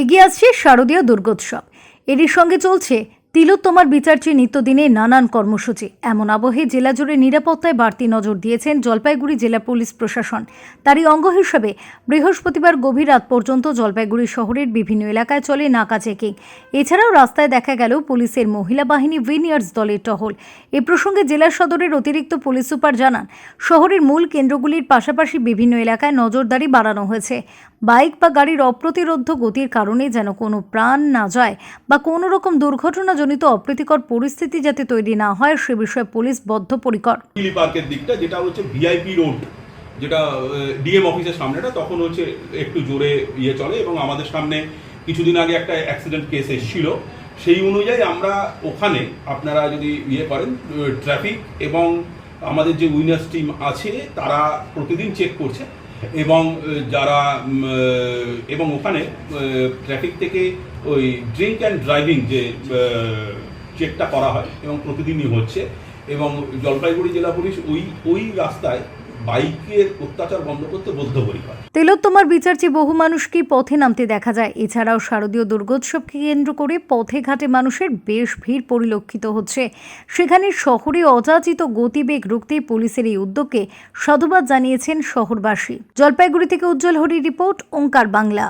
এগিয়ে আসছে শারদীয় দুর্গোৎসব। এরই সঙ্গে চলছে তিলোত্তমার বিচার চেয়ে নিত্যদিনে নানান কর্মসূচি। এমন আবহে জেলা জুড়ে নিরাপত্তায় বাড়তি নজর দিয়েছেন জলপাইগুড়ি জেলা পুলিশ প্রশাসন। তারই অঙ্গ হিসেবে বৃহস্পতিবার গভীর রাত পর্যন্ত জলপাইগুড়ি শহরের বিভিন্ন এলাকায় চলে নাকা চেকিং। এছাড়াও রাস্তায় দেখা গেল পুলিশের মহিলা বাহিনী ভিনিয়ার্স দলের টহল। এ প্রসঙ্গে জেলা সদরের অতিরিক্ত পুলিশ সুপার জানান, শহরের মূল কেন্দ্রগুলির পাশাপাশি বিভিন্ন এলাকায় নজরদারি বাড়ানো হয়েছে। বাইক বা গাড়ির অপ্রতিরোধ গতির কারণে যেন কোনো প্রাণ না যায় বা কোনো রকম দুর্ঘটনাজনিত অপ্রীতিকর পরিস্থিতি যাতে তৈরি না হয়, সে বিষয়ে পুলিশ বদ্ধপরিকর। পার্কের দিকটা, যেটা হচ্ছে ভিআইপি রোড যেটা ডিএম অফিসের সামনেটা, তখন হচ্ছে একটু জোরে ইয়ে চলে এবং আমাদের সামনে কিছুদিন আগে একটা অ্যাক্সিডেন্ট কেস এসেছিল। সেই অনুযায়ী আমরা ওখানে আপনারা যদি ইয়ে করেন ট্রাফিক এবং আমাদের যে উইনার্স টিম আছে, তারা প্রতিদিন চেক করছে। এবং যারা এবং ওখানে ট্রাফিক থেকে ওই ড্রিঙ্ক অ্যান্ড ড্রাইভিং যে চেকটা করা হয় এবং প্রতিদিনই হচ্ছে এবং জলপাইগুড়ি জেলা পুলিশ ওই ওই রাস্তায় বাইকের অত্যাচার বন্ধ করতে বিচার চেয়ে বহু মানুষকে পথে নামতে দেখা যায়? এছাড়াও শারদীয় দুর্গোৎসবকে কেন্দ্র করে পথে ঘাটে মানুষের বেশ ভিড় পরিলক্ষিত হচ্ছে। সেখানে শহরে অযাচিত গতিবেগ রুখতে পুলিশের এই উদ্যোগকে সাধুবাদ জানিয়েছেন শহরবাসী। জলপাইগুড়ি থেকে উজ্জ্বল হরি রিপোর্ট, ওঙ্কার বাংলা।